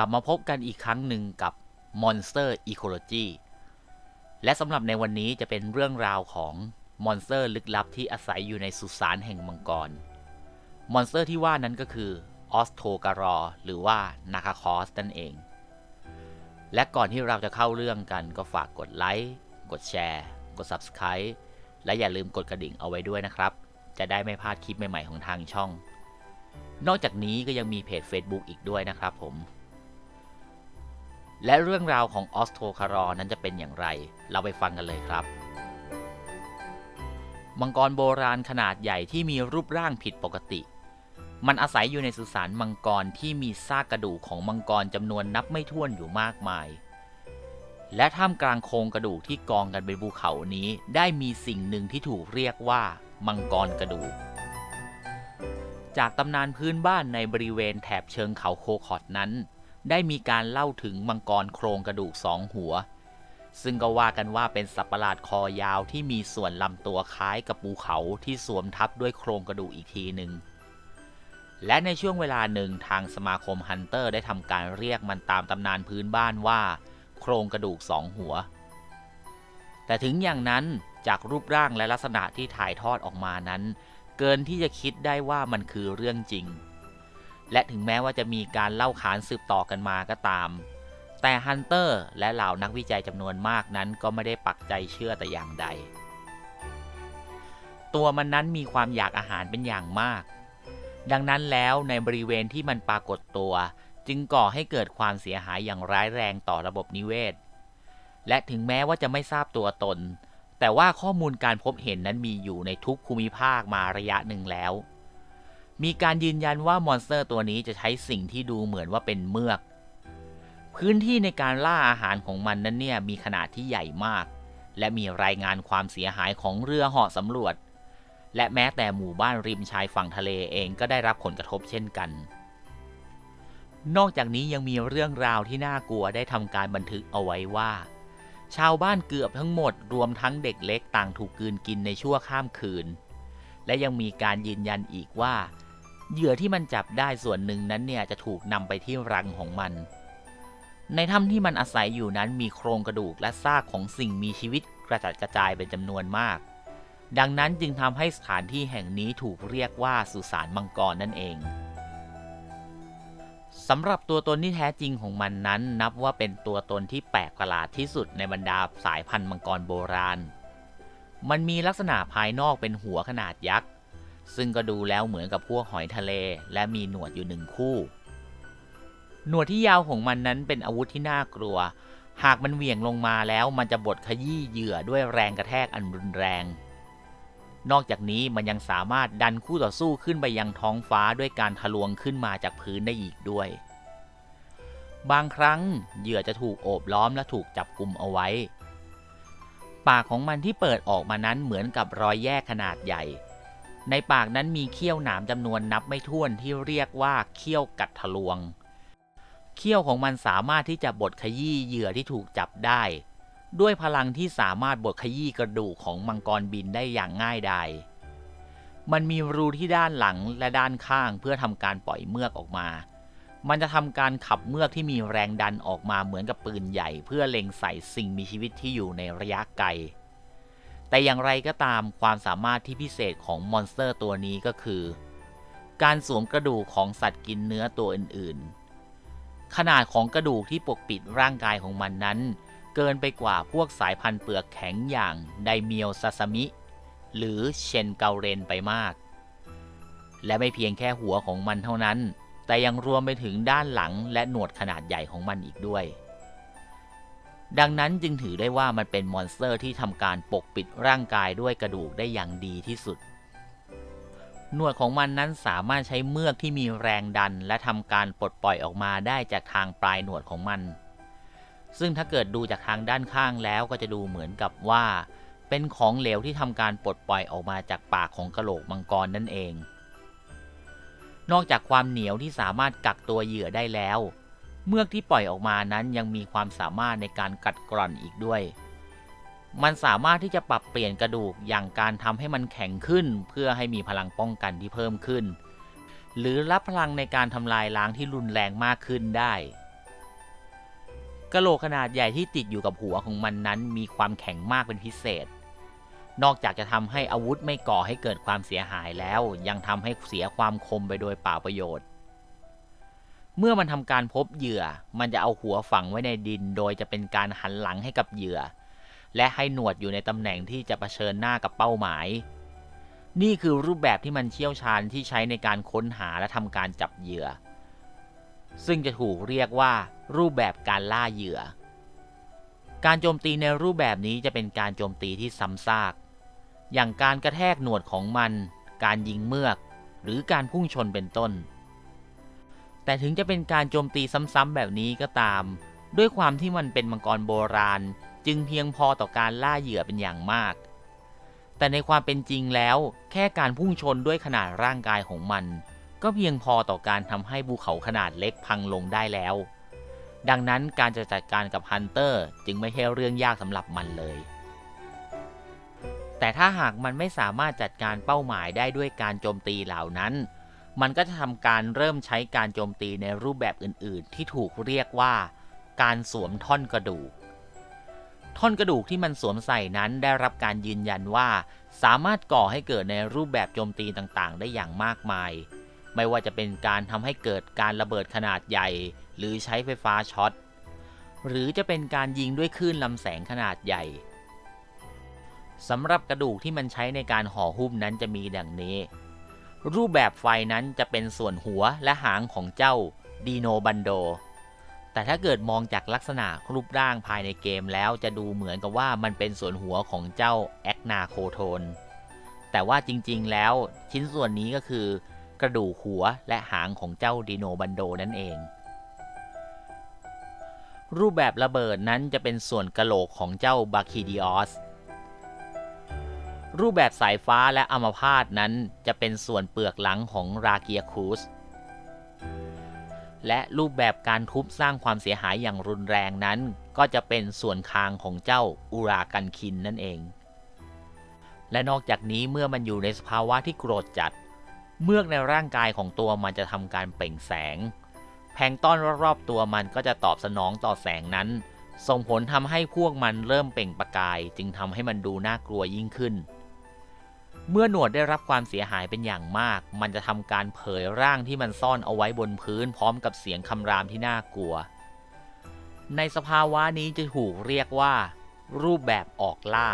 กลับมาพบกันอีกครั้งหนึ่งกับ Monster Ecology และสำหรับในวันนี้จะเป็นเรื่องราวของมอนสเตอร์ลึกลับที่อาศัยอยู่ในสุสานแห่งมังกร มอนสเตอร์ที่ว่านั้นก็คือออสโทการอหรือว่านาคาคอสนั่นเอง และก่อนที่เราจะเข้าเรื่องกันก็ฝากกดไลค์ กดแชร์ กด Subscribe และอย่าลืมกดกระดิ่งเอาไว้ด้วยนะครับ จะได้ไม่พลาดคลิปใหม่ๆของทางช่อง นอกจากนี้ก็ยังมีเพจ Facebook อีกด้วยนะครับผม และเรื่องราวของออสโทคารอนั้นจะเป็นอย่างไร เราไปฟังกันเลยครับ มังกรโบราณขนาดใหญ่ที่มีรูปร่างผิดปกติ มันอาศัยอยู่ในสุสานมังกรที่มีซากกระดูกของมังกรจำนวนนับไม่ถ้วนอยู่มากมาย และท่ามกลางโครงกระดูกที่กองกันเป็นภูเขานี้ ได้มีสิ่งหนึ่งที่ถูกเรียกว่า มังกรกระดูก จากตำนานพื้นบ้านในบริเวณแถบเชิงเขาโคคอดนั้น ได้มีการเล่าถึงมังกรโครงกระดูกสองหัว ซึ่งก็ว่ากันว่าเป็นสัตว์ประหลาดคอยาวที่มีส่วนลำตัวคล้ายกับภูเขาที่สวมทับด้วยโครงกระดูกอีกทีหนึ่งและในช่วงเวลาหนึ่งทางสมาคมฮันเตอร์ได้ทำการเรียกมันตามตำนานพื้นบ้านว่า โครงกระดูกสองหัว แต่ถึงอย่างนั้นจากรูปร่างและลักษณะที่ถ่ายทอดออกมานั้น เกินที่จะคิดได้ว่ามันคือเรื่องจริง และถึงแม้ว่าจะมีการเล่าขานสืบต่อกันมาก็ตาม แต่ฮันเตอร์และเหล่านักวิจัยจำนวนมากนั้นก็ไม่ได้ปักใจเชื่อแต่อย่างใด ตัวมันนั้นมีความอยากอาหารเป็นอย่างมาก ดังนั้นแล้วในบริเวณที่มันปรากฏตัว จึงก่อให้เกิดความเสียหายอย่างร้ายแรงต่อระบบนิเวศ และถึงแม้ว่าจะไม่ทราบตัวตน แต่ว่าข้อมูลการพบเห็นนั้นมีอยู่ในทุกภูมิภาคมาระยะหนึ่งแล้ว มีการยืนยันว่ามอนสเตอร์ตัวนี้จะใช้สิ่งที่ดูเหมือนว่าเป็นเมือก พื้นที่ในการล่าอาหารของมันนั้นเนี่ยมีขนาดที่ใหญ่มาก และมีรายงานความเสียหายของเรือเหาะสำรวจ และแม้แต่หมู่บ้านริมชายฝั่งทะเลเองก็ได้รับผลกระทบเช่นกัน นอกจากนี้ยังมีเรื่องราวที่น่ากลัวได้ทำการบันทึกเอาไว้ว่า ชาวบ้านเกือบทั้งหมดรวมทั้งเด็กเล็กต่างถูกกืนกินในชั่วข้ามคืน และยังมีการยืนยันอีกว่า เหยื่อที่มันจับได้ส่วนหนึ่งนั้นเนี่ยจะถูกนำไปที่รังของมัน ในถ้ำที่มันอาศัยอยู่นั้นมีโครงกระดูกและซากของสิ่งมีชีวิตกระจัดกระจายเป็นจำนวนมาก ดังนั้นจึงทำให้สถานที่แห่งนี้ถูกเรียกว่าสุสานมังกรนั่นเองสำหรับตัวตนที่แท้จริงของมันนั้น นับว่าเป็นตัวตนที่แปลกประหลาดที่สุดในบรรดาสายพันธุ์มังกรโบราณ มันมีลักษณะภายนอกเป็นหัวขนาดยักษ์ ซึ่งก็ดูแล้วเหมือนกับพวกหอยทะเล และมีหนวดอยู่หนึ่งคู่ หนวดที่ยาวของมันนั้นเป็นอาวุธที่น่ากลัว หากมันเหวี่ยงลงมาแล้วมันจะบดขยี้เหยื่อด้วยแรงกระแทกอันรุนแรง นอกจากนี้มันยังสามารถดันคู่ต่อสู้ขึ้นไปยังท้องฟ้าด้วยการทะลวงขึ้นมาจากพื้นได้อีกด้วย บางครั้งเหยื่อจะถูกโอบล้อมและถูกจับกลุ่มเอาไว้ ปากของมันที่เปิดออกมานั้นเหมือนกับรอยแยกขนาดใหญ่ ในปากนั้นมีเขี้ยวหนามจำนวนนับไม่ถ้วนที่เรียกว่าเขี้ยวกัดทะลวง เขี้ยวของมันสามารถที่จะบดขยี้เหยื่อที่ถูกจับได้ ด้วยพลังที่สามารถบดขยี้กระดูกของมังกรบินได้อย่างง่ายดายมันมีรูที่ด้านหลังและด้านข้างเพื่อทำการปล่อยเมือกออกมา มันจะทำการขับเมือกที่มีแรงดันออกมาเหมือนกับปืนใหญ่ เพื่อเล็งใส่สิ่งมีชีวิตที่อยู่ในระยะไกล แต่อย่างไรก็ตามความสามารถที่พิเศษของมอนสเตอร์ตัวนี้ก็คือ การสวมกระดูกของสัตว์กินเนื้อตัวอื่นๆ ขนาดของกระดูกที่ปกปิดร่างกายของมันนั้น เกินไปกว่าพวกสายพันธุ์เปลือกแข็งอย่างไดเมียวซาซามิ หรือเชนเกาเรนไปมาก และไม่เพียงแค่หัวของมันเท่านั้น แต่ยังรวมไปถึงด้านหลังและหนวดขนาดใหญ่ของมันอีกด้วย ดังนั้นจึงถือได้ว่ามันเป็นมอนสเตอร์ที่ทำการปกปิดร่างกายด้วยกระดูกได้อย่างดีที่สุด หนวดของมันนั้นสามารถใช้เมือกที่มีแรงดัน และทำการปลดปล่อยออกมาได้จากทางปลายหนวดของมัน ซึ่งถ้าเกิดดูจากทางด้านข้างแล้วก็จะดูเหมือนกับว่า เป็นของเหลวที่ทำการปลดปล่อยออกมาจากปากของกระโหลกมังกรนั่นเอง นอกจากความเหนียวที่สามารถกักตัวเหยื่อได้แล้ว เมือกที่ปล่อยออกมานั้นยังมีความสามารถในการกัดกร่อนอีกด้วย มันสามารถที่จะปรับเปลี่ยนกระดูกอย่างการทำให้มันแข็งขึ้น เพื่อให้มีพลังป้องกันที่เพิ่มขึ้น หรือรับพลังในการทำลายล้างที่รุนแรงมากขึ้นได้กะโหลกขนาดใหญ่ที่ติดอยู่กับหัวของมันนั้นมีความแข็งมากเป็นพิเศษ นอกจากจะทำให้อาวุธไม่ก่อให้เกิดความเสียหายแล้ว ยังทำให้เสียความคมไปโดยเปล่าประโยชน์ เมื่อมันทำการพบเหยื่อ มันจะเอาหัวฝังไว้ในดิน โดยจะเป็นการหันหลังให้กับเหยื่อ และให้หนวดอยู่ในตำแหน่งที่จะะเผชิญหน้ากับเป้าหมาย นี่คือรูปแบบที่มันเชี่ยวชาญที่ใช้ในการค้นหาและทำการจับเหยื่อ ซึ่งจะถูกเรียกว่า รูปแบบการล่าเหยื่อ การโจมตีในรูปแบบนี้จะเป็นการโจมตีที่ซ้ำซาก อย่างการกระแทกหนวดของมัน การยิงเมือก หรือการพุ่งชนเป็นต้น แต่ถึงจะเป็นการโจมตีซ้ำๆแบบนี้ก็ตาม ด้วยความที่มันเป็นมังกรโบราณ จึงเพียงพอต่อการล่าเหยื่อเป็นอย่างมาก แต่ในความเป็นจริงแล้ว แค่การพุ่งชนด้วยขนาดร่างกายของมัน ก็เพียงพอต่อการทำให้ภูเขาขนาดเล็กพังลงได้แล้ว ดังนั้นการจะจัดการกับฮันเตอร์จึงไม่ใช่เรื่องยากสำหรับมันเลย แต่ถ้าหากมันไม่สามารถจัดการเป้าหมายได้ด้วยการโจมตีเหล่านั้น มันก็จะทำการเริ่มใช้การโจมตีในรูปแบบอื่นๆ ที่ถูกเรียกว่า การสวมท่อนกระดูก ท่อนกระดูกที่มันสวมใส่นั้นได้รับการยืนยันว่า สามารถก่อให้เกิดในรูปแบบโจมตีต่างๆ ได้อย่างมากมาย ไม่ว่าจะเป็นการทำให้เกิดการระเบิดขนาดใหญ่ หรือใช้ไฟฟ้าช็อตหรือจะเป็นการยิงด้วยคลื่นลำแสงขนาดใหญ่สำหรับกระดูกที่มันใช้ในการห่อหุ้มนั้นจะมีดังนี้ รูปแบบไฟนั้นจะเป็นส่วนหัวและหางของเจ้าดีโนบันโด แต่ถ้าเกิดมองจากลักษณะรูปร่างภายในเกมแล้วจะดูเหมือนกับว่ามันเป็นส่วนหัวของเจ้าแอกนาโคโทน แต่ว่าจริงๆแล้วชิ้นส่วนนี้ก็คือกระดูกหัวและหางของเจ้าดีโนบันโดนั่นเอง รูปแบบระเบิดนั้นจะเป็นส่วนกะโหลกของเจ้าบาคิดิออส รูปแบบสายฟ้าและอัมพาตนั้นจะเป็นส่วนเปลือกหลังของราเกียคูสและรูปแบบการทุบสร้างความเสียหายอย่างรุนแรงนั้น ก็จะเป็นส่วนคางของเจ้าอุรากันคินนั่นเอง และนอกจากนี้เมื่อมันอยู่ในสภาวะที่โกรธจัด เมือกในร่างกายของตัวมันจะทำการเปล่งแสง แพงต้อนรอบๆตัวมันก็จะตอบสนองต่อแสงนั้น ส่งผลทำให้พวกมันเริ่มเปล่งประกาย จึงทำให้มันดูน่ากลัวยิ่งขึ้น เมื่อหนวดได้รับความเสียหายเป็นอย่างมาก มันจะทำการเผยร่างที่มันซ่อนเอาไว้บนพื้นพร้อมกับเสียงคำรามที่น่ากลัว ในสภาวะนี้จะถูกเรียกว่า รูปแบบออกล่า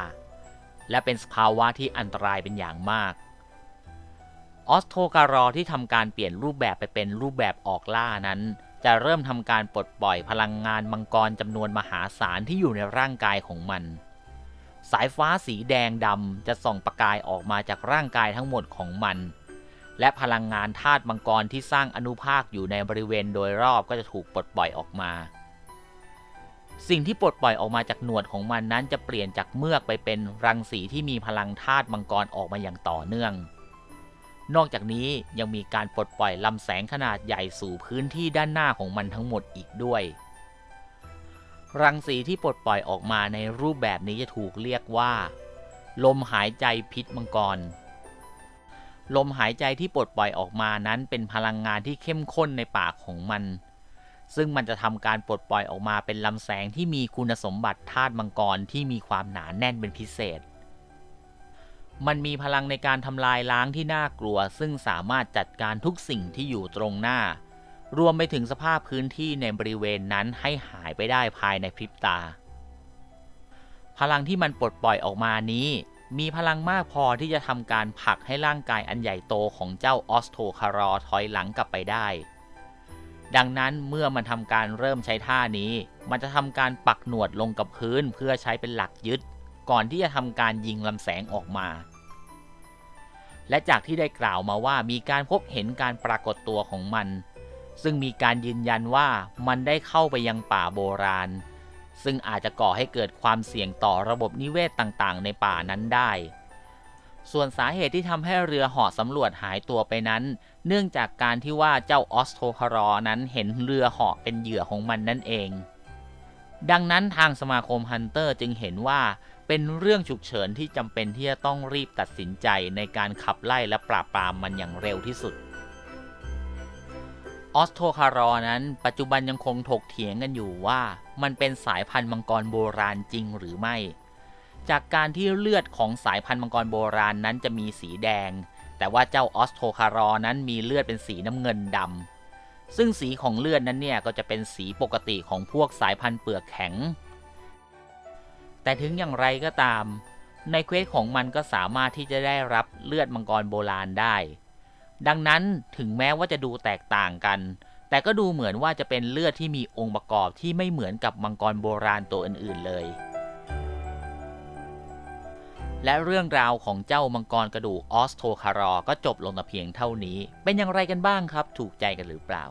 และเป็นสภาวะที่อันตรายเป็นอย่างมาก ออสโทการอที่ทำการเปลี่ยนรูปแบบไปเป็นรูปแบบออกล่านั้น จะเริ่มทำการปลดปล่อยพลังงานมังกรจำนวนมหาศาลที่อยู่ในร่างกายของมัน สายฟ้าสีแดงดำจะส่องประกายออกมาจากร่างกายทั้งหมดของมัน และพลังงานธาตุมังกรที่สร้างอนุภาคอยู่ในบริเวณโดยรอบก็จะถูกปลดปล่อยออกมา สิ่งที่ปลดปล่อยออกมาจากหนวดของมันนั้นจะเปลี่ยนจากเมือกไปเป็นรังสีที่มีพลังธาตุมังกรออกมาอย่างต่อเนื่อง นอกจากนี้ยังมีการปลดปล่อยลำแสงขนาดใหญ่สู่พื้นที่ด้านหน้าของมันทั้งหมดอีกด้วย รังสีที่ปลดปล่อยออกมาในรูปแบบนี้จะถูกเรียกว่า ลมหายใจพิษมังกร ลมหายใจที่ปลดปล่อยออกมานั้นเป็นพลังงานที่เข้มข้นในปากของมัน ซึ่งมันจะทำการปลดปล่อยออกมาเป็นลำแสงที่มีคุณสมบัติธาตุมังกรที่มีความหนาแน่นเป็นพิเศษ มันมีพลังในการทำลายล้างที่น่ากลัว ซึ่งสามารถจัดการทุกสิ่งที่อยู่ตรงหน้า รวมไปถึงสภาพพื้นที่ในบริเวณนั้นให้หายไปได้ภายในพริบตา พลังที่มันปลดปล่อยออกมานี้ มีพลังมากพอที่จะทำการผลักให้ร่างกายอันใหญ่โตของเจ้าออสโทคารอถอยหลังกลับไปได้ ดังนั้นเมื่อมันทำการเริ่มใช้ท่านี้ มันจะทำการปักหนวดลงกับพื้นเพื่อใช้เป็นหลักยึด ก่อนที่จะทำการยิงลำแสงออกมาและจากที่ได้กล่าวมาว่ามีการพบเห็นการปรากฏตัวของมัน ซึ่งมีการยืนยันว่ามันได้เข้าไปยังป่าโบราณ ซึ่งอาจจะก่อให้เกิดความเสี่ยงต่อระบบนิเวศต่างๆ ในป่านั้นได้ ส่วนสาเหตุที่ทำให้เรือเหาะสำรวจหายตัวไปนั้น เนื่องจากการที่ว่าเจ้าออสโทคารอนั้นเห็นเรือเหาะเป็นเหยื่อของมันนั่นเอง ดังนั้นทางสมาคมฮันเตอร์จึงเห็นว่าเป็นเรื่องฉุกเฉินที่จำเป็นที่จะต้องรีบตัดสินใจในการขับไล่และปราบปรามมันอย่างเร็วที่สุด ออสโทคารอนั้น ปัจจุบันยังคงถกเถียงกันอยู่ว่ามันเป็นสายพันธุ์มังกรโบราณจริงหรือไม่ จากการที่เลือดของสายพันธุ์มังกรโบราณนั้นจะมีสีแดง แต่ว่าเจ้าออสโทคารอนั้นมีเลือดเป็นสีน้ำเงินดำซึ่งสีของเลือดนั้นเนี่ยก็จะเป็นสีปกติของพวกสายพันธุ์เปลือกแข็ง แต่ถึงอย่างไรก็ตาม ในเควสของมันก็สามารถที่จะได้รับเลือดมังกรโบราณได้ ดังนั้นถึงแม้ว่าจะดูแตกต่างกัน แต่ก็ดูเหมือนว่าจะเป็นเลือดที่มีองค์ประกอบที่ไม่เหมือนกับมังกรโบราณตัวอื่นๆเลย และเรื่องราวของเจ้ามังกรกระดูกออสโทคารอก็จบลงแต่เพียงเท่านี้ เป็นอย่างไรกันบ้างครับ ถูกใจกันหรือเปล่า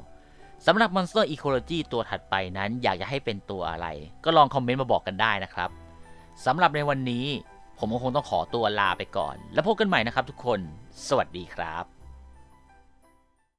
สำหรับ Monster Ecology ตัวถัดไปนั้นอยากจะให้เป็นตัวอะไร ก็ลองคอมเมนต์มาบอกกันได้นะครับสำหรับในวันนี้ ผมก็คงต้องขอตัวลาไปก่อน แล้วพบกันใหม่นะครับทุกคน สวัสดีครับ